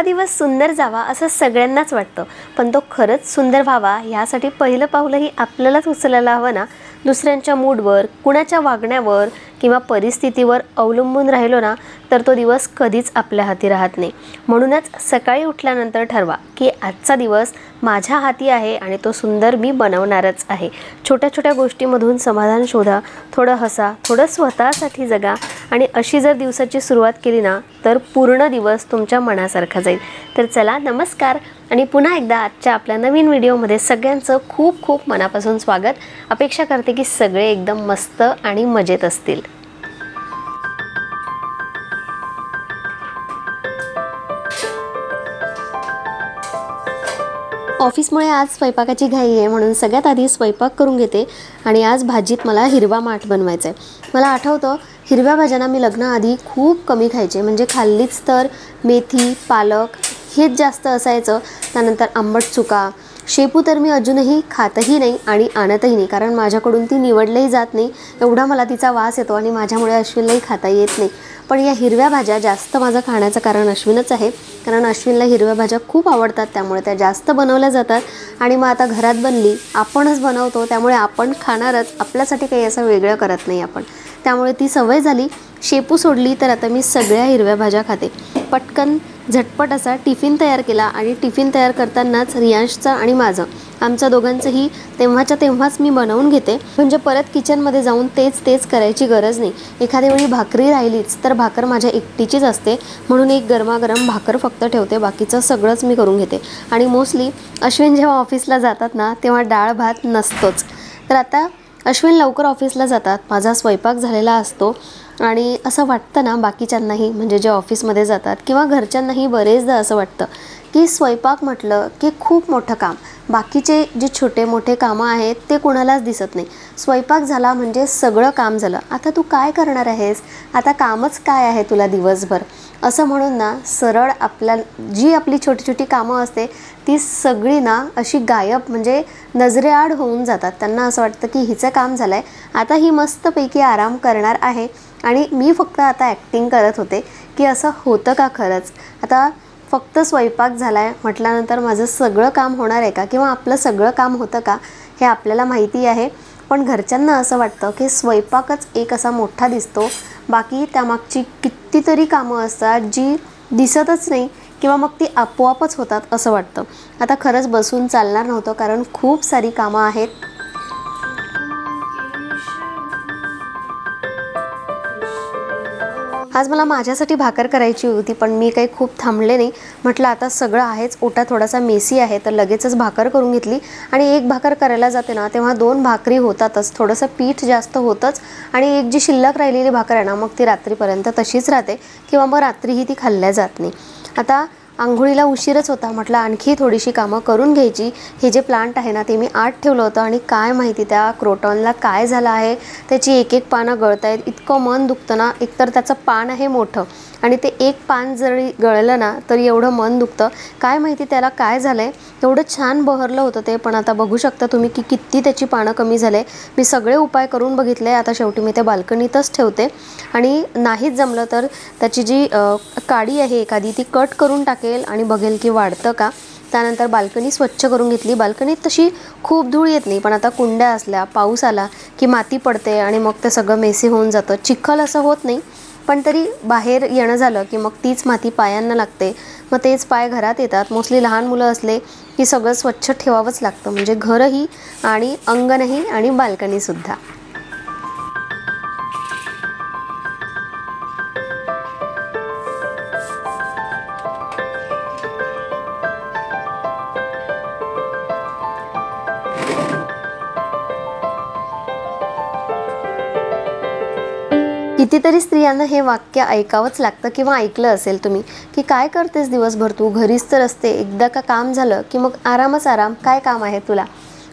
आपला दिवस सुंदर जावा असं सगळ्यांनाच वाटतं. पण तो खरंच सुंदर व्हावा ह्यासाठी पहिलं पाऊलंही आपल्यालाच उचलायला हवं ना? दुसऱ्यांच्या मूडवर कुणाच्या वागण्यावर किंवा परिस्थितीवर अवलंबून राहिलो ना तर तो दिवस कधीच आपल्या हाती राहत नाही. म्हणूनच सकाळी उठल्यानंतर ठरवा की आजचा दिवस माझ्या हाती आहे आणि तो सुंदर मी बनवणारच आहे. छोट्या छोट्या गोष्टीमधून समाधान शोधा थोडं हसा थोडं स्वतःसाठी जगा आणि अशी जर दिवसाची सुरुवात केली ना तर पूर्ण दिवस तुमच्या मनासारखा जाईल. तर चला नमस्कार. आणि पुन्हा एकदा आजच्या आपल्या नवीन व्हिडिओमध्ये सगळ्यांचं खूप खूप मनापासून स्वागत. अपेक्षा करते की सगळे एकदम मस्त आणि मजेत असतील. ऑफिसमुळे आज स्वयंपाकाची घाई आहे म्हणून सगळ्यात आधी स्वयंपाक करून घेते आणि आज भाजीत मला हिरवा माठ बनवायचा आहे मला आठवतं हिरव्या भाज्यांना मी लग्नाआधी खूप कमी खायचे. म्हणजे खाल्लीच तर मेथी पालक हेच जास्त असायचं. त्यानंतर आंबट चुका. शेपू तर मी अजूनही खातही नाही आणि आणतही नाही. कारण माझ्याकडून ती निवडलंही जात नाही. एवढा मला तिचा वास येतो आणि माझ्यामुळे अश्विनलाही खाता येत नाही. पण या हिरव्या भाज्या जास्त माझं खाण्याचं कारण अश्विनच आहे. कारण अश्विनला हिरव्या भाज्या खूप आवडतात. त्यामुळे त्या जास्त बनवल्या जातात. आणि मग आता घरात बनली. आपणच बनवतो. त्यामुळे आपण खाणारच. आपल्यासाठी काही असं वेगळं करत नाही आपण. त्यामुळे ती सवय झाली. शेपू सोडली तर आता मी सगळ्या हिरव्या भाज्या खाते. पटकन झटपट असा टिफिन तयार केला आणि टिफिन तयार करतानाच रियांशचा आणि माझं. आमच्या दोघांचंही तेव्हाच्या तेव्हाच मी बनवून घेते. म्हणजे परत किचनमध्ये जाऊन तेच तेच करायची गरज नाही. एखाद्या वेळी भाकरी राहिलीच तर भाकर माझ्या एकटीचीच असते. म्हणून एक गरमागरम भाकर फक्त ठेवते. बाकीचं सगळंच मी करून घेते. आणि मोस्टली अश्विन जेव्हा ऑफिसला जातात ना तेव्हा डाळ भात नसतोच. तर आता अश्विन लवकर ऑफिसला जातात. माझा स्वयंपाक झालेला असतो. आणि असं वाटतं ना बाकीच्यांनाही म्हणजे जे ऑफिसमध्ये जातात किंवा घरच्यांनाही बरेचदा असं वाटतं की स्वयंपाक म्हटलं की खूप मोठं काम. बाकीचे जे छोटे मोठे कामं आहेत ते कुणालाच दिसत नाही. स्वयंपाक झाला म्हणजे सगळं काम झालं. आता तू काय करणार आहेस? आता कामच काय आहे तुला दिवसभर? असं म्हणून ना सरळ आपल्या जी आपली छोटी छोटी कामं असते ती सगळी ना अशी गायब म्हणजे नजरेआड होऊन जातात. त्यांना असं वाटतं की हिचं काम झालं आहे आता ही मस्तपैकी आराम करणार आहे. आणि मी फक्त आता ॲक्टिंग करत होते की असं होतं का खरंच? आता फक्त स्वयंपाक झाला आहे म्हटल्यानंतर माझं सगळं काम होणार आहे का? किंवा आपलं सगळं काम होतं का? हे आपल्याला माहिती आहे. पण घरच्यांना असं वाटतं की स्वयंपाकच एक असा मोठा दिसतो. बाकी त्यामागची कितीतरी कामं असतात जी दिसतच नाही किंवा मग ती आपोआपच होतात असं वाटतं. आता खरंच बसून चालणार नव्हतं कारण खूप सारी कामं आहेत. आज मला माझ्यासाठी भाकर करायची होती पण मी काही खूप थांबले नाही. म्हटलं आता सगळं आहेच ओटा थोडासा मेसी आहे तर लगेचच भाकर करून घेतली. आणि एक भाकर करायला जाते ना तेव्हा दोन भाकरी होतातच. थोडंसं पीठ जास्त होतंच. आणि एक जी शिल्लक राहिलेली भाकर आहे ना मग ती रात्रीपर्यंत तशीच राहते किंवा मग रात्रीही ती खाल्ल्या जात नाही. आता आंघोळीला उशीरच होता. म्हटलं आणखी थोडीशी कामं करून घ्यायची. हे जे प्लांट आहे ना ते मी आत ठेवलं होतं आणि काय माहिती त्या क्रोटॉनला काय झालं आहे? त्याची एक एक पानं गळत आहेत. इतकं मन दुखतं ना एकतर त्याचं पान आहे मोठं आणि ते एक पान जरी गळलं ना तरी एवढं मन दुखतं. काय माहिती त्याला काय झालं आहे एवढं छान बहरलं होतं ते पण आता बघू शकता तुम्ही की किती त्याची पानं कमी झाले. मी सगळे उपाय करून बघितले. आता शेवटी मी ते बाल्कनीतच ठेवते. आणि नाहीच जमलं तर त्याची जी काडी आहे एखादी ती कट करून टाकेल आणि बघेल की वाढतं का त्यानंतर बाल्कनी स्वच्छ करून घेतली. बाल्कनीत तशी खूप धूळ येत नाही पण आता कुंड्या असल्या पाऊस आला की माती पडते आणि मग ते सगळं मेसी होऊन जातं. चिखल असं होत नाही पण तरी बाहेर येणं झालं की मग तीच माती पायांना लागते. मग तेच पाय घरात येतात. मोस्टली लहान मुलं असले की सगळं स्वच्छ ठेवावंच लागतं. म्हणजे घरही आणि अंगणही आणि बाल्कनीसुद्धा. कितीतरी स्त्रियांना हे वाक्य ऐकावंच लागतं किंवा ऐकलं असेल तुम्ही की काय करतेस दिवसभर तू? घरीच तर असते. एकदा का काम झालं की मग आरामच आराम. काय काम आहे तुला?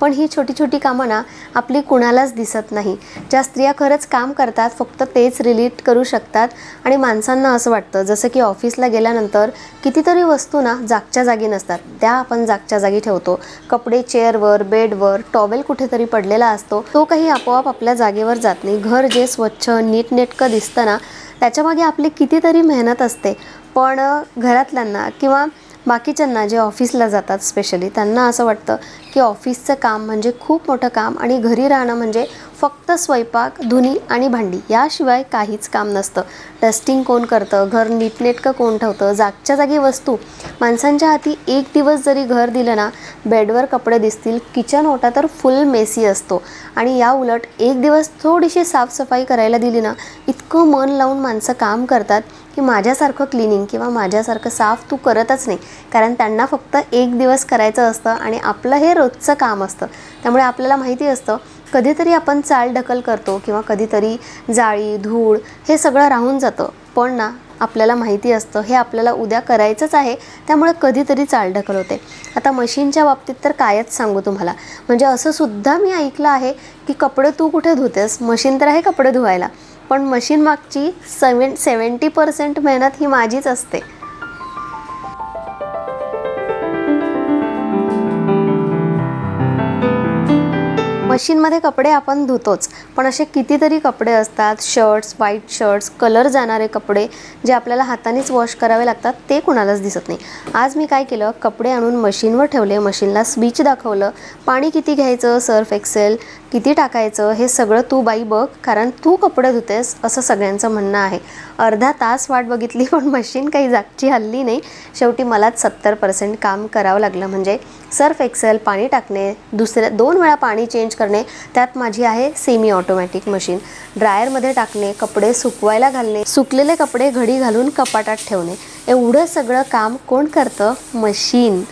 पण ही छोटी छोटी कामं ना आपली कुणालाच दिसत नाही. ज्या स्त्रिया खरंच काम करतात फक्त तेच रिलेट करू शकतात आणि माणसांना असं वाटतं जसं की ऑफिसला गेल्यानंतर कितीतरी वस्तू ना जागच्या जागी नसतात. त्या आपण जागच्या जागी ठेवतो. कपडे चेअरवर बेडवर टॉवेल कुठेतरी पडलेला असतो. तो काही आपोआप आपल्या जागेवर जात नाही. घर जे स्वच्छ नीटनेटकं दिसतं ना त्याच्यामागे आपली कितीतरी मेहनत असते. पण घरातल्यांना किंवा बाकीच्यांना जे ऑफिसला जातात स्पेशली त्यांना असं वाटतं की ऑफिसचं काम म्हणजे खूप मोठं काम आणि घरी राहणं म्हणजे फक्त स्वयंपाक धुनी आणि भांडी याशिवाय काहीच काम नसतं. डस्टिंग कोण करतं? घर नीटनेटकं कोण ठेवतं? जागच्या जागी वस्तू. माणसांच्या हाती एक दिवस जरी घर दिलं ना बेडवर कपडे दिसतील किचन ओटा तर फुल मेसी असतो. आणि या उलट एक दिवस थोडीशी साफसफाई करायला दिली ना इतकं मन लावून माणसं काम करतात की माझ्यासारखं क्लिनिंग किंवा माझ्यासारखं साफ तू करतच नाही. कारण त्यांना फक्त एक दिवस करायचं असतं आणि आपलं हे रोजचं काम असतं. त्यामुळे आपल्याला माहिती असतं कधीतरी आपण चाल ढकल करतो किंवा कधीतरी जाळी धूळ हे सगळं राहून जातं. पण ना आपल्याला माहिती असतं हे आपल्याला उद्या करायचंच आहे त्यामुळे कधीतरी चाल ढकल होते. आता मशीनच्या बाबतीत तर कायच सांगू तुम्हाला. म्हणजे असं सुद्धा मी ऐकलं आहे की कपडे तू कुठे धुतेस? मशीन तर आहे कपडे धुवायला. पण मशीन मागची सेवन सेवन्टी पर्सेंट मेहनत ही माझीच असते. मशीनमध्ये कपडे आपण धुतोच पण असे कितीतरी कपडे असतात शर्ट्स व्हाईट शर्ट्स कलर जाणारे कपडे जे आपल्याला हातानेच वॉश करावे लागतात ते कुणालाच दिसत नाही. आज मी काय केलं कपडे आणून मशीनवर ठेवले मशीनला स्विच दाखवलं पाणी किती घ्यायचं सर्फ एक्सेल किती टाकायचं हे सगळं तू बाई बघ कारण तू कपडे धुतेस असं सगळ्यांचं म्हणणं आहे. अर्धा तास वाट बघितली पण मशीन काही जागची हल्ली नाही. शेवटी मलाच सत्तर पर्सेंट काम करावं लागलं. म्हणजे सर्फ एक्सेल पाणी टाकणे दुसऱ्या दोन वेळा पाणी चेंज करणे त्यात माझी आहे सेमी ऑटोमॅटिक मशीन. ड्रायरमध्ये टाकणे कपडे सुकवायला घालणे सुकलेले कपडे घडी घालून कपाटात ठेवणे. एवढं सगळं काम कोण करतं? मशीन.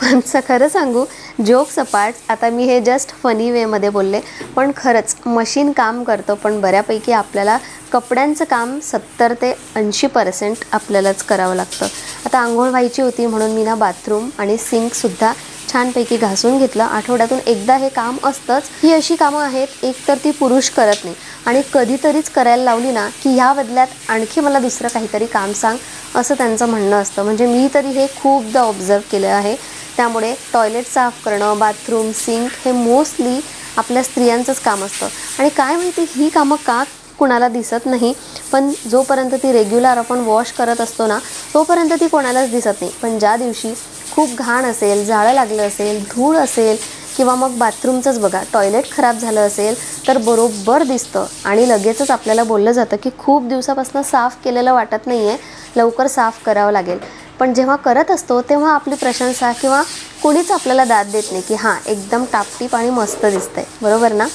पण खरं सांगू जोक सपाट आता मी हे जस्ट फनी वेमध्ये बोलले पण खरंच मशीन काम करतं पण बऱ्यापैकी आपल्याला कपड्यांचं काम सत्तर ते ऐंशी पर्सेंट आपल्यालाच करावं लागतं. आता आंघोळ व्हायची होती म्हणून मी ना बाथरूम आणि सिंकसुद्धा छानपैकी घासून घेतलं. आठवड्यातून एकदा हे काम असतंच. ही अशी कामं आहेत एक तर ती पुरुष करत नाही. आणि कधीतरीच करायला लावली ना की ह्या बदल्यात आणखी मला दुसरं काहीतरी काम सांग असं त्यांचं म्हणणं असतं. म्हणजे मी तरी हे खूपदा ऑब्झर्व केलं आहे. त्यामुळे टॉयलेट साफ करणं बाथरूम सिंक हे मोस्टली आपल्या स्त्रियांचंच काम असतं. आणि काय माहिती ही कामं का कुणाला दिसत नाही पण जोपर्यंत ती रेग्युलर आपण वॉश करत असतो ना तोपर्यंत ती कोणालाच दिसत नाही. पण ज्या दिवशी खूप घाण असेल जाळं लागलं असेल धूळ असेल किंवा मग बाथरूमचंच बघा टॉयलेट खराब झालं असेल तर बरोबर दिसतं. आणि लगेचच आपल्याला बोललं जातं की खूप दिवसापासून साफ केलेलं वाटत नाही आहे लवकर साफ करावं लागेल. पण जेव्हा करत असतो तेव्हा आपली प्रशंसा किंवा कोणीच आपल्याला दाद देत नाही की हां एकदम टापटीप आणि मस्त दिसतंय. बरोबर ना?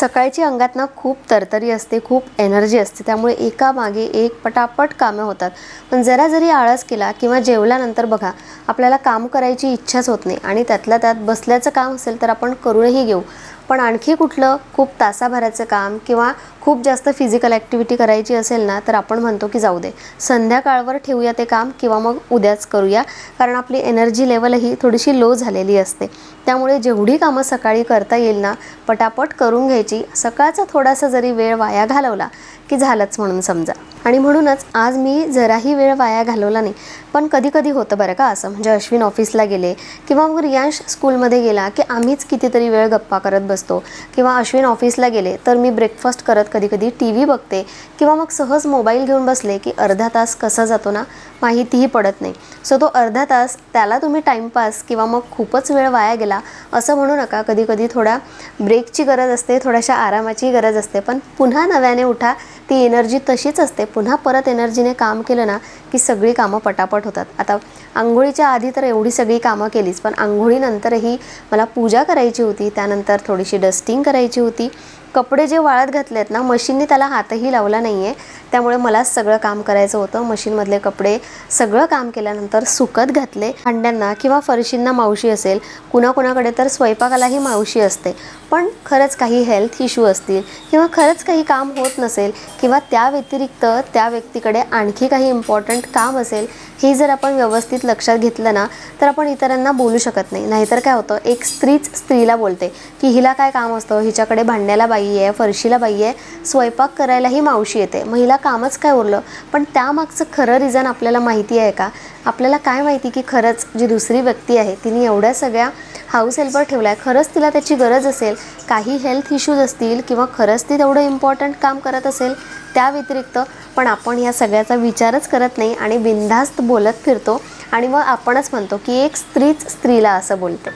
सकाळची अंगात ना खूप तरतरी असते खूप एनर्जी असते. त्यामुळे एका मागे एक पटापट कामं होतात. पण जरा जरी आळस केला किंवा जेवल्यानंतर बघा आपल्याला काम करायची इच्छाच होत नाही आणि त्यातल्या त्यात बसल्याचं काम असेल तर आपण करूनही घेऊ. पण आणखी कुठलं खूप तासाभराचं काम किंवा खूप जास्त फिजिकल ॲक्टिव्हिटी करायची असेल ना तर आपण म्हणतो की जाऊ दे. संध्याकाळवर ठेवूया ते काम किंवा मग उद्याच करूया. कारण आपली एनर्जी लेवलही थोडीशी लो झालेली असते. त्यामुळे जेवढी कामं सकाळी करता येईल ना पटापट करून घ्यायची. सकाळचा थोडासा जरी वेळ वाया घालवला की झालंच म्हणून समजा. आणि म्हणूनच आज मी जराही वेळ वाया घालवला नाही. पण कधी कधी होतं बरं का असं. म्हणजे अश्विन ऑफिसला गेले किंवा मग रियांश स्कूलमध्ये गेला की आम्हीच कितीतरी वेळ गप्पा करत बसतो. किंवा अश्विन ऑफिसला गेले तर मी ब्रेकफास्ट करत कधी कधी टी व्ही बघते किंवा मग सहज मोबाईल घेऊन बसले की अर्धा तास कसा जातो ना माहितीही पडत नाही. सो तो अर्धा तास त्याला तुम्ही टाईमपास किंवा मग खूपच वेळ वाया गेला असं म्हणू नका. कधी कधी थोड्या ब्रेकची गरज असते थोड्याशा आरामाची गरज असते पण पुन्हा नव्याने उठा ती एनर्जी तशीच असते. पुन्हा परत एनर्जीने काम केलं ना की सगळी कामं पटापट होतात. आता आंघोळीच्या आधी तर एवढी सगळी कामं केलीच पण आंघोळीनंतरही मला पूजा करायची होती त्यानंतर थोडीशी डस्टिंग करायची होती कपडे जे वाळत घातले आहेत ना मशीनने त्याला हातही लावला नाही आहे त्यामुळे मला सगळं काम करायचं होतं. मशीनमधले कपडे सगळं काम केल्यानंतर सुकत घातले. भांड्यांना किंवा फरशींना मावशी असेल कुणाकुणाकडे तर स्वयंपाकालाही मावशी असते. पण खरंच काही हेल्थ इश्यू असतील किंवा खरंच काही काम होत नसेल किंवा त्या व्यतिरिक्त त्या व्यक्तीकडे आणखी काही इम्पॉर्टंट काम असेल हे जर आपण व्यवस्थित लक्षात घेतलं ना तर आपण इतरांना बोलू शकत नाही. नाहीतर काय होतं एक स्त्रीच स्त्रीला बोलते की हिला काय काम असतं? हिच्याकडे भांड्याला बाई आहे फरशीला बाई आहे. स्वयंपाक करायलाही मावशी येते. महिला कामच काय उरलं? पण त्यामागचं खरं रिझन आपल्याला माहिती आहे का? आपल्याला काय माहिती की खरंच जी दुसरी व्यक्ती आहे तिने एवढ्या सगळ्या हाऊस हेल्पर ठेवला आहे खरंच तिला त्याची गरज असेल काही हेल्थ इश्यूज असतील किंवा खरंच ती तेवढं इम्पॉर्टंट काम करत असेल त्या व्यतिरिक्त पण आपण या सगळ्याचा विचारच करत नाही आणि बिनधास्त बोलत फिरतो आणि मग आपणच म्हणतो की एक स्त्रीच स्त्रीला असं बोलते.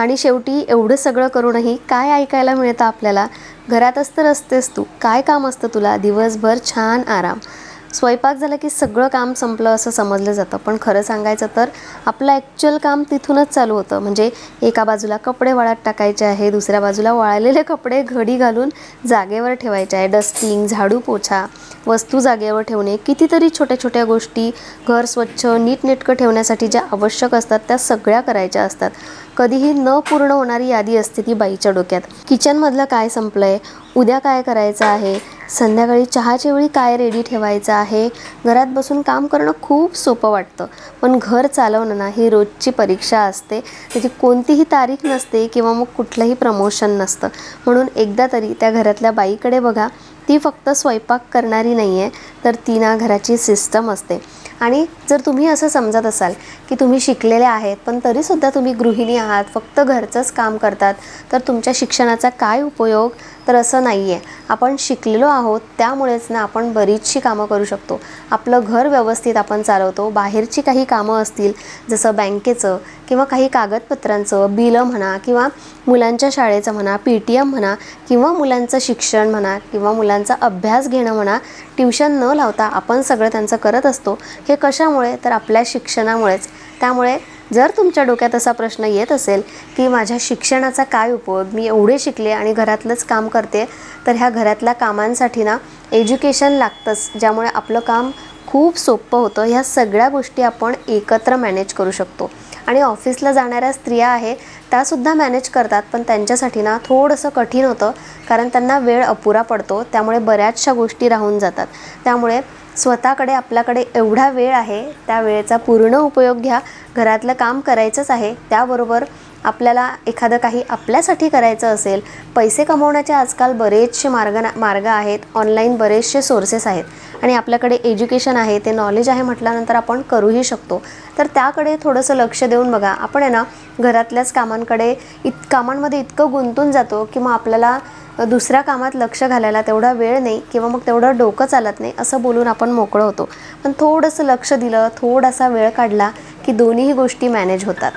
आणि शेवटी एवढं सगळं करूनही काय ऐकायला मिळतं आपल्याला? घरातच तर असतेस तू. काय काम असतं तुला? दिवसभर छान आराम. स्वयंपाक झाला की सगळं काम संपलं असं समजलं जातं. पण खरं सांगायचं तर आपलं ॲक्च्युअल काम तिथूनच चालू होतं. म्हणजे एका बाजूला कपडे वाळत टाकायचे आहे दुसऱ्या बाजूला वाळलेले कपडे घडी घालून जागेवर ठेवायचे आहे. डस्टिंग झाडू पोछा वस्तू जागेवर ठेवणे कितीतरी छोट्या छोट्या गोष्टी घर स्वच्छ नीटनेटकं ठेवण्यासाठी ज्या आवश्यक असतात त्या सगळ्या करायच्या असतात. कधीही न पूर्ण होणारी यादी असते ती बाईच्या डोक्यात. किचनमधलं काय संपलंय? उद्या काय करायचं आहे? संध्याकाळी चहाच्या वेळी काय रेडी ठेवायचं आहे? घरात बसून काम करणं खूप सोपं वाटतं. पण घर चालवणं ना ही रोजची परीक्षा असते. त्याची कोणतीही तारीख नसते किंवा मग कुठलंही प्रमोशन नसतं. म्हणून एकदा तरी त्या घरातल्या बाईकडे बघा. ती फक्त स्वयंपाक करणारी नाही आहे तर ती ना घराची सिस्टम असते. आणि जर तुम्ही असं समजत असाल की तुम्ही शिकलेले आहेत पण तरीसुद्धा तुम्ही गृहिणी आहात फक्त घरचंच काम करतात तर तुमच्या शिक्षणाचा काय उपयोग? तर असं नाही आहे आपण शिकलेलो आहोत त्यामुळेच ना आपण बरीचशी कामं करू शकतो. आपलं घर व्यवस्थित आपण चालवतो बाहेरची काही कामं असतील जसं बँकेचं किंवा काही कागदपत्रांचं बिलं म्हणा किंवा मुलांच्या शाळेचं म्हणा पी टी एम म्हणा किंवा मुलांचं शिक्षण म्हणा किंवा मुलांचा अभ्यास घेणं म्हणा ट्युशन न लावता आपण सगळं त्यांचं करत असतो. हे कशामुळे? तर आपल्या शिक्षणामुळेच. त्यामुळे जर तुमच्या डोक्यात असा प्रश्न येत असेल की माझ्या शिक्षणाचा काय उपयोग मी एवढे शिकले आणि घरातलंच काम करते तर ह्या घरातल्या कामांसाठी ना एज्युकेशन लागतंच ज्यामुळे आपलं काम खूप सोपं होतं. ह्या सगळ्या गोष्टी आपण एकत्र मॅनेज करू शकतो. आणि ऑफिसला जाणाऱ्या स्त्रिया आहे त्यासुद्धा मॅनेज करतात पण त्यांच्यासाठी ना थोडंसं कठीण होतं कारण त्यांना वेळ अपुरा पडतो त्यामुळे बऱ्याचशा गोष्टी राहून जातात. त्यामुळे स्वतःकडे आपल्याकडे एवढा वेळ आहे त्या वेळेचा पूर्ण उपयोग घ्या. घरातलं काम करायचंच आहे त्याबरोबर आपल्याला एखादं काही आपल्यासाठी करायचं असेल पैसे कमवण्याचे आजकाल बरेचसे मार्ग ना मार्ग आहेत. ऑनलाईन बरेचसे सोर्सेस आहेत. आणि आपल्याकडे एज्युकेशन आहे ते नॉलेज आहे म्हटल्यानंतर आपण करूही शकतो. तर त्याकडे थोडंसं लक्ष देऊन बघा. आपण आहे ना घरातल्याच कामांकडे इत कामांमध्ये इतकं गुंतून जातो की मग आपल्याला दुसऱ्या कामात लक्ष घालायला तेवढा वेळ नाही किंवा मग तेवढं डोकं चालत नाही असं बोलून आपण मोकळं होतो. पण थोडंसं लक्ष दिलं थोडासा वेळ काढला की दोन्हीही गोष्टी मॅनेज होतात.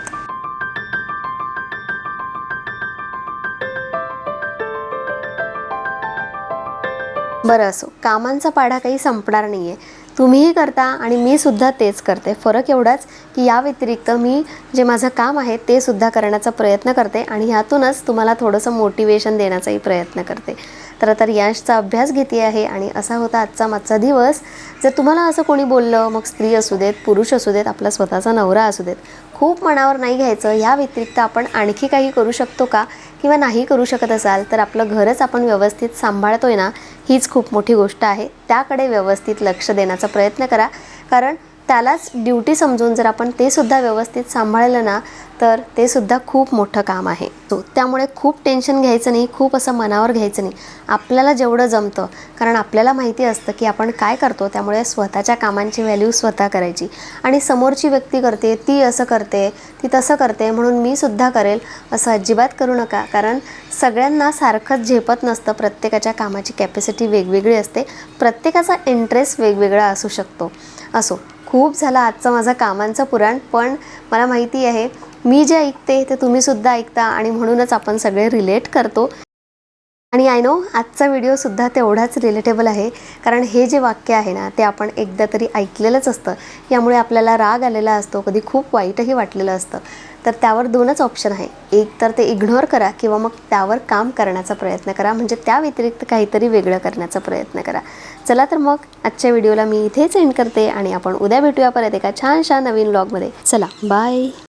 बरं असो कामांचा पाढा काही संपणार नाही आहे तुम्हीही करता आणि मी सुद्धा तेच करते. फरक एवढाच की या व्यतिरिक्त मी जे माझं काम आहे ते सुद्धा करण्याचा प्रयत्न करते आणि ह्यातूनच तुम्हाला थोडंसं मोटिवेशन देण्याचाही प्रयत्न करते. तर आता यशचा अभ्यास घेते आहे आणि असा होता आजचा मागचा दिवस. जर तुम्हाला असं कोणी बोललं मग स्त्री असू देत पुरुष असू देत आपला स्वतःचा नवरा असू देत खूप मनावर नाही घ्यायचं. या व्यतिरिक्त आपण आणखी काही करू शकतो का? किंवा नाही करू शकत असाल तर आपलं घरच आपण व्यवस्थित सांभाळतोय ना हीच खूप मोठी गोष्ट आहे. त्याकडे व्यवस्थित लक्ष देण्याचा प्रयत्न करा. कारण त्यालाच ड्युटी समजून जर आपण ते सुद्धा व्यवस्थित सांभाळलं ना तर ते सुद्धा खूप मोठं काम आहे. तो त्यामुळे खूप टेन्शन घ्यायचं नाही खूप असं मनावर घ्यायचं नाही. आपल्याला जेवढं जमतं कारण आपल्याला माहिती असतं की आपण काय करतो त्यामुळे स्वतःच्या कामांची व्हॅल्यू स्वतः करायची. आणि समोरची व्यक्ती करते ती असं करते ती तसं करते म्हणून मी सुद्धा करेल असं अजिबात करू नका. कारण सगळ्यांना सारखंच झेपत नसतं प्रत्येकाच्या कामाची कॅपॅसिटी वेगवेगळी असते. प्रत्येकाचा इंटरेस्ट वेगवेगळा असू शकतो. असो. खूप झाला आजचा माझा कामांचं पुराण पण मला माहिती आहे मी जे ऐकते ते तुम्हीसुद्धा ऐकता आणि म्हणूनच आपण सगळे रिलेट करतो. आणि आय नो आजचा व्हिडिओसुद्धा तेवढाच रिलेटेबल आहे कारण हे जे वाक्य आहे ना ते आपण एकदा तरी ऐकलेलंच असतं. यामुळे आपल्याला राग आलेला असतो कधी खूप वाईटही वाटलेलं असतं. तर त्यावर दोनच ऑप्शन आहे. एक तर ते इग्नोर करा किंवा मग त्यावर काम करण्याचा प्रयत्न करा. म्हणजे त्या व्यतिरिक्त काहीतरी वेगळं करण्याचा प्रयत्न करा. चला तर मग आजच्या व्हिडिओला मी इथेच एंड करते आणि आपण उद्या भेटूया परत एका छानशा नवीन ब्लॉगमध्ये चला बाय